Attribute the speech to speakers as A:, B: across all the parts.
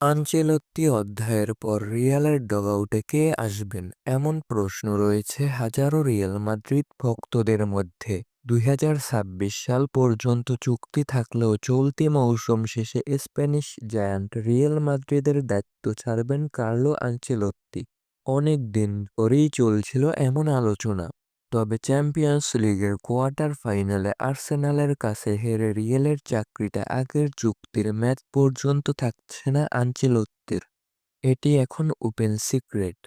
A: Ancelotti অধ্যায়ের পর রিয়ালের ডগআউটে কে আসবেন? এমন প্রশ্ন রয়েছে হাজারো রিয়াল মাদ্রিদ ভক্তদের মধ্যে। দুই হাজার ছাব্বিশ সাল পর্যন্ত চুক্তি থাকলেও চলতি মৌসুম শেষে স্প্যানিশ জায়ান্ট রিয়াল মাদ্রিদের দায়িত্ব ছাড়বেন কার্লো আনচেলত্তি অনেক দিন ধরেই চলছিল এমন আলোচনা। তবে চ্যাম্পিয়ন্স লিগের কোয়ার্টার ফাইনালে আর্সেনালের কাছে হেরে রিয়েলের চাকরিটা আগের চুক্তির ম্যাচ পর্যন্ত থাকছে না আনচেলত্তির এটি এখন ওপেন সিক্রেট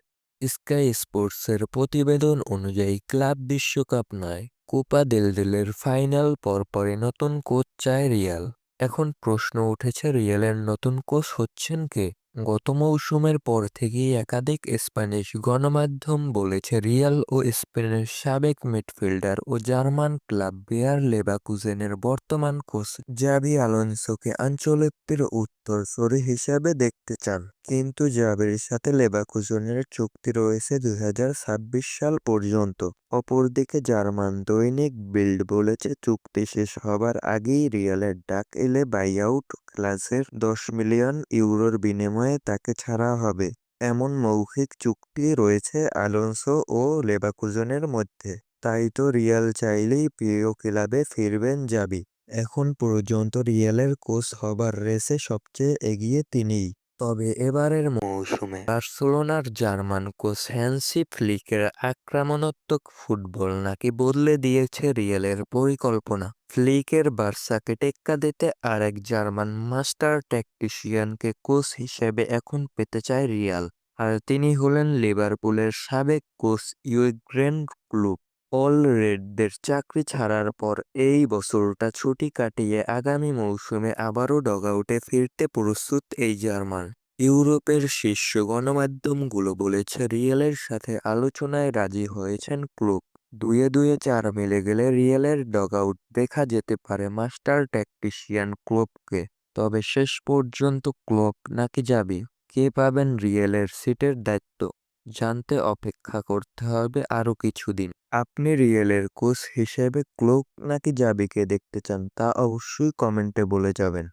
A: স্কাই স্পোর্টসের প্রতিবেদন অনুযায়ী ক্লাব বিশ্বকাপ নয়, কোপা দেল রেলের ফাইনাল পরপরই নতুন কোচ চায় রিয়াল এখন প্রশ্ন উঠেছে রিয়ালের নতুন কোচ হচ্ছেন কে? গত মৌসুমের পর থেকেই একাধিক স্প্যানিশ গণমাধ্যম বলেছে রিয়াল ও স্পেনের সাবেক মিডফিল্ডার ও জার্মান ক্লাব বেয়ার লেবাকুজেনের বর্তমান কোচ জাবি আলোনসোকে আঞ্চলিকটির উত্তরসূরি হিসাবে দেখতে চান। কিন্তু জাভির সাথে লেভাকুজেনের চুক্তি রয়েছে দুই হাজার ছাব্বিশ সাল পর্যন্ত। অপরদিকে জার্মান দৈনিক বিল্ড বলেছে, চুক্তি শেষ হবার আগেই রিয়ালের ডাক এলে বাইআউট ক্লাসের দশ মিলিয়ন ইউরোর বিনিময়ে তাকে ছাড়া হবে। এমন মৌখিক চুক্তি রয়েছে আলোনসো ও লেভাকুজনের মধ্যে। তাই তো রিয়াল চাইলেই প্রিয় ক্লাবে ফিরবেন যাবি এখন পর্যন্ত রিয়ালের কোচ হবার রেসে সবচেয়ে এগিয়ে তিনিই। তবে এবারের মৌসুমে বার্সেলোনার জার্মান কোচ হ্যান্সি ফ্লিকের আক্রমণাত্মক ফুটবল নাকি বদলে দিয়েছে রিয়ালের পরিকল্পনা। ফ্লিকের বার্সাকে টেক্কা দিতে আরেক জার্মান মাস্টার ট্যাকটিশিয়ানকে কোচ হিসেবে এখন পেতে চায় রিয়াল, আর তিনি হলেন লিভারপুলের সাবেক কোচ ইউগ্রেন ক্লুপ। অল রেডদের চাকরি ছাড়ার পর এই বছরটা ছুটি কাটিয়ে আগামী মৌসুমে আবারও ডগআউটে ফিরতে প্রস্তুত এই জার্মান। ইউরোপের শীর্ষ গণমাধ্যমগুলো বলেছে রিয়েলের সাথে আলোচনায় রাজি হয়েছেন ক্লুপ দুয়ে দুয়ে চার মিলে গেলে রিয়ালের ডগআউট দেখা যেতে পারে মাস্টার ট্যাকটিশিয়ান ক্লোপকে তবে শেষ পর্যন্ত ক্লোপ নাকি যাবি? কে পাবেন রিয়েলের সিটের দায়িত্ব? জানতে অপেক্ষা করতে হবে আরও কিছুদিন। আপনি রিয়েলের কোচ হিসেবে ক্লোক নাকি জাবিকে দেখতে চান তা অবশ্যই কমেন্টে বলে যাবেন।